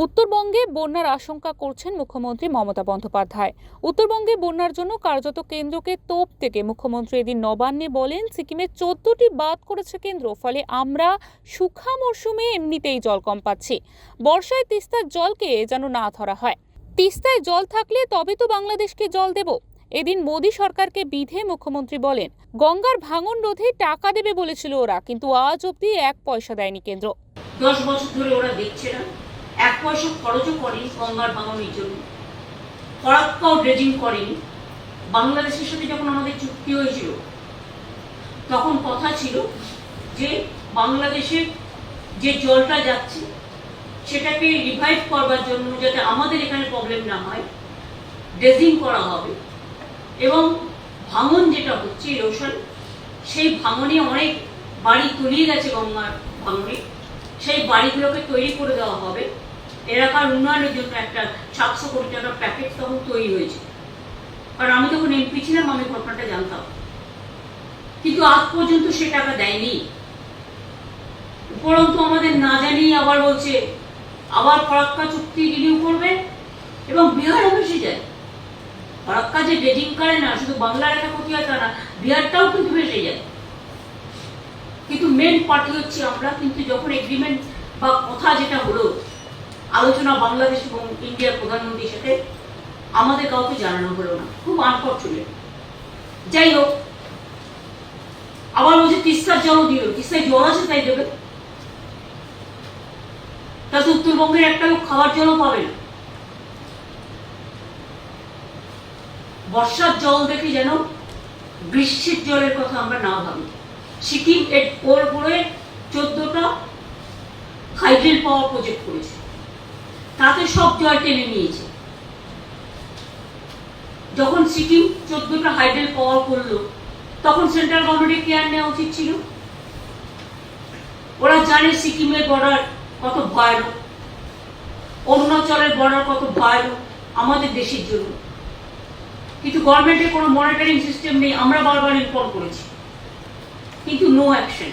উত্তরবঙ্গে বন্যার আশঙ্কা করছেন মুখ্যমন্ত্রী মমতা বন্দ্যোপাধ্যায়। উত্তরবঙ্গে বন্যার জন্য কার্যত কেন্দ্রকে তোপ থেকে মুখ্যমন্ত্রী এদিন নবান্নে বলেন, সিকিমে চোদ্দটি বাদ করেছে কেন্দ্র, ফলে আমরা সুখা মরশুমে এমনিতেই জল কম পাচ্ছি। বর্ষায় তিস্তার জলকে যেন না ধরা হয়। তিস্তায় জল থাকলে তবে তো বাংলাদেশকে জল দেব। এদিন মোদী সরকারকে বিধে মুখ্যমন্ত্রী বলেন, গঙ্গার ভাঙন রোধে টাকা দেবে বলেছিল ওরা, কিন্তু আজ অবধি এক পয়সা দেয়নি কেন্দ্র। দশ বছর ধরে ওরা দেখছে না। এক পয়সা খরচও করেনি গঙ্গার ভাঙনের জন্য। ফরাক্কাও ড্রেজিং করেনি। বাংলাদেশের সাথে যখন আমাদের চুক্তি হয়েছিল, তখন কথা ছিল যে বাংলাদেশের যে জলটা যাচ্ছে, সেটাকে রিভাইভ করবার জন্য যাতে আমাদের এখানে প্রবলেম না হয় ড্রেজিং করা হবে। এবং ভাঙন যেটা হচ্ছে ইরোশন সেই ভাঙনে অনেক বাড়ি তলিয়ে গেছে গঙ্গার ভাঙনে। সেই বাড়িগুলোকে তৈরি করে দেওয়া হবে। এলাকার উন্নয়নের জন্য একটা সাতশো কোটি টাকার প্যাকেজ তখন তৈরি হয়েছে। কারণ আমি তখন এমপি ছিলাম, আমি ঘটনাটা জানতাম। কিন্তু আজ পর্যন্ত সে টাকা দেয়নি। উপরন্তু আমাদের না জানিয়ে আবার বলছে, আবার ফরাক্কা চুক্তি রিনিউ করবে এবং বিহার অফিসে যায়। ফরাক্কা যে ড্রেজিং করে না, শুধু বাংলার একটা ক্ষতি হয় তা না, বিহারটাও কিন্তু ভেসে যায়। কিন্তু মেন পার্টি হচ্ছে আমরা কিন্তু যখন এগ্রিমেন্ট বা কথা যেটা হলো, আলোচনা বাংলাদেশ এবং ইন্ডিয়ার প্রধানমন্ত্রীর সাথে, আমাদের কাউকে জানানো হলো না। খুব আনফর্চুনেট যাই হোক, আবার বলছে তিস্তার জলও দিল। তিস্তায় জল আছে, তাই দেবে। তাতে উত্তরবঙ্গের একটা লোক খাবার জলও পাবে না। বর্ষার জল দেখে যেন গ্রীষ্মের জলের কথা আমরা না ভাবি। সিকিম এর ওর উপরে চোদ্দটা হাইড্রেল পাওয়ার প্রজেক্ট করেছে। তাতে সব জল টেনে নিয়েছে। যখন সিকিম চোদ্দটা হাইড্রেল পাওয়ার করল, তখন সেন্ট্রাল গভর্নমেন্টের কেয়ার নেওয়া উচিত ছিল। ওরা জানে সিকিমের বর্ডার কত ভয়ানক। অরুণাচলের বর্ডার কত ভয়ানক। আমাদের দেশের জন্য। কিন্তু গভর্নমেন্টের কোনো মনিটরিং সিস্টেম নেই। আমরা বারবার ইনফর্ম করেছি। কিন্তু নো অ্যাকশন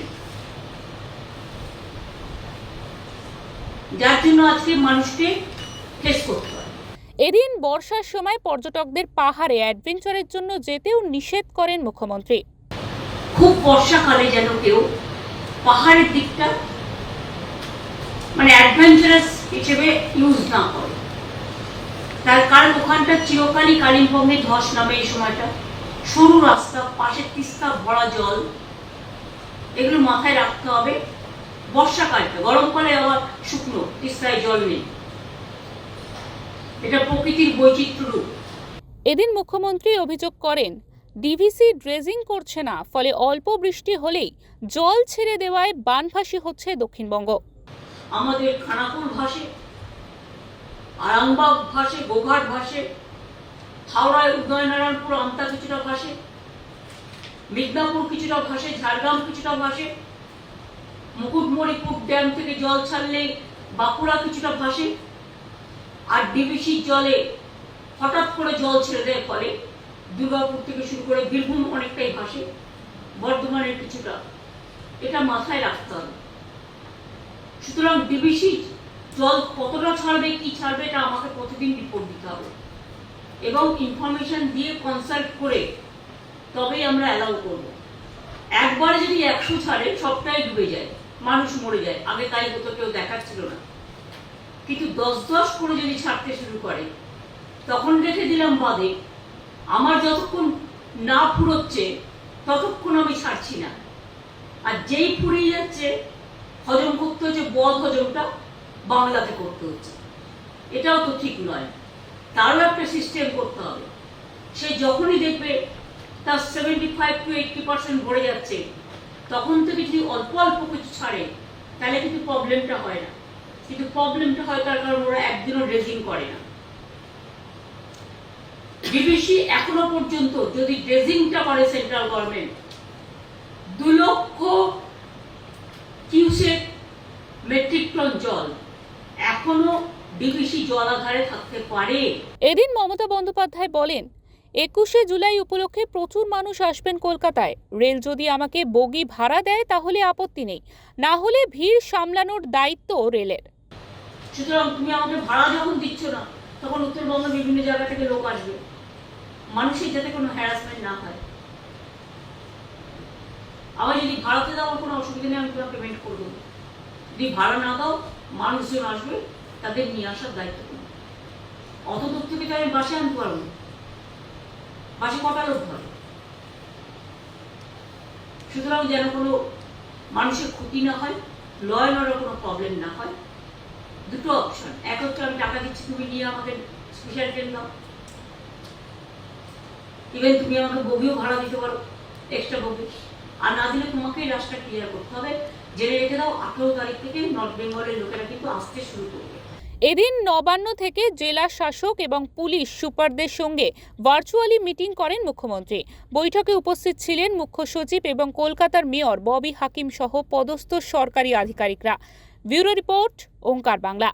যার জন্য আজকে মানুষকে ফেস করতে হয়। এদিন বর্ষার সময় পর্যটকদের পাহাড়ে অ্যাডভেঞ্চারের জন্য যেতেও নিষেধ করেন মুখ্যমন্ত্রী। খুব বর্ষাকালে যেন কেউ পাহাড়ের দিকটা মানে অ্যাডভেঞ্চারাস হিসেবে ইউজ না করে। তার কারণ ওখানটা চিরকালই কালিম্পংয়ে ধস নামে এই সময়টা। সরু রাস্তা পাশে তিস্তা ভরা জল। এগুলো মাথায় রাখতে হবে। বর্ষাকালটা গরমকালে আবার শুকনো তিস্তায় জল নেই। এটা প্রকৃতির বৈচিত্র্য রূপ এদিন মুখ্যমন্ত্রী অভিযোগ করেন ডিভিসি ড্রেজিং করছে না ফলে অল্প বৃষ্টি হলেই জল ছেড়ে দেওয়ায় বানভাসী হচ্ছে দক্ষিণবঙ্গ। আমাদের খানাকুল ভাসে আরামবাগ ভাসে গোঘাট ভাসে হাওড়ায় উদয়নারায়ণপুর আমতা কিছুটা ভাসে। মিদনাপুর কিছুটা ভাসে, ঝাড়গ্রাম কিছুটা ভাসে মুকুটমণিপুর ড্যাম থেকে জল ছাড়লে বাঁকুড়া কিছুটা ভাসে, আর ডিবিসির জলে হঠাৎ করে জল ছেড়ে দেয় ফলে দুর্গাপুর থেকে শুরু করে বীরভূম অনেকটাই ভাসে, বর্ধমানের কিছুটা। এটা মাথায় রাখতে হবে। সুতরাং ডিবিসি জল কতটা ছাড়বে, কি ছাড়বে, এটা আমাকে প্রতিদিন রিপোর্ট দিতে হবে। এবং ইনফরমেশন দিয়ে কনসাল্ট করে তবেই আমরা অ্যালাউ করব। একবারে যদি একশো ছাড়ে, সবটাই ডুবে যায়। মানুষ মরে যায়। আগে তাই হতো, কেউ দেখাচ্ছিল না। কিন্তু দশ দশ করে যদি ছাড়তে শুরু করে, তখন রেখে দিলাম বাদে, আমার যতক্ষণ না ফুরোচ্ছে, ততক্ষণ আমি ছাড়ছি না। আর যেই ফুরিয়ে যাচ্ছে, হজম করতে হচ্ছে, বদ হজমটা বাংলাতে করতে হচ্ছে। এটাও তো ঠিক নয়। তারও একটা সিস্টেম করতে হবে। সে যখনই দেখবে তার seventy five to eighty percent ভরে যাচ্ছে। তখন থেকে যদি অল্প অল্প কিছু ছাড়ে, তাহলে কিন্তু প্রবলেমটা হয় না। কিন্তু প্রবলেমটা হয় তার কারণ ওরা একদিনও ড্রেজিং করে না। ডিবিসি এখনও পর্যন্ত যদি ড্রেজিংটা করে সেন্ট্রাল গভর্নমেন্ট দু লক্ষ কিউসেক মেট্রিক টন জল এখনও ডিবিসি জলাধারে থাকতে পারে। এদিন মমতা বন্দ্যোপাধ্যায় বলেন একুশে জুলাই উপলক্ষে প্রচুর মানুষ আসবেন কলকাতায়। রেল যদি আমাকে বগি ভাড়া দেয়, তাহলে আপত্তি নেই। না হলে ভিড় সামলানোর দায়িত্ব রেলের। সুতরাং তুমি আমাকে ভাড়া যখন দিচ্ছ না, তখন বিভিন্ন জায়গা থেকে লোক আসবে। মানুষের যাতে কোনো হ্যারাসমেন্ট না হয়। যদি ভাড়াতে কোনো অসুবিধা নেই, আমি তোমার পেমেন্ট করে দেবো যদি ভাড়া না দাও, মানুষজন আসবে, তাদের নিয়ে আসার দায়িত্ব অত দূর থেকে তো আমি বাসে আনতে পারব। বাসে কটা লোক সুতরাং যেন কোনো মানুষের ক্ষতি না হয় ল অ্যান্ড অর্ডার কোনো প্রবলেম না হয়, দুটো অপশন এক হচ্ছে আমি টাকা দিচ্ছি, তুমি নিয়ে আমাকে স্পেশাল ট্রেন দাও। ইভেন তুমি আমাকে বগিও ভাড়া দিতে পারো এক্সট্রা বগি। আর না দিলে তোমাকেই রাস্তা ক্লিয়ার করতে হবে। জেনে রেখে দাও, আঠেরো তারিখ থেকে নর্থ বেঙ্গলের লোকেরা কিন্তু আসতে শুরু করবে। এদিন নবান্ন থেকে জেলা শাসক এবং পুলিশ সুপারদের সঙ্গে ভার্চুয়ালি মিটিং করেন মুখ্যমন্ত্রী। বৈঠকে উপস্থিত ছিলেন মুখ্য সচিব এবং কলকাতার মেয়র ববি হাকিম সহ পদস্থ সরকারি আধিকারিকরা। Bureau report, Omkar Bangla.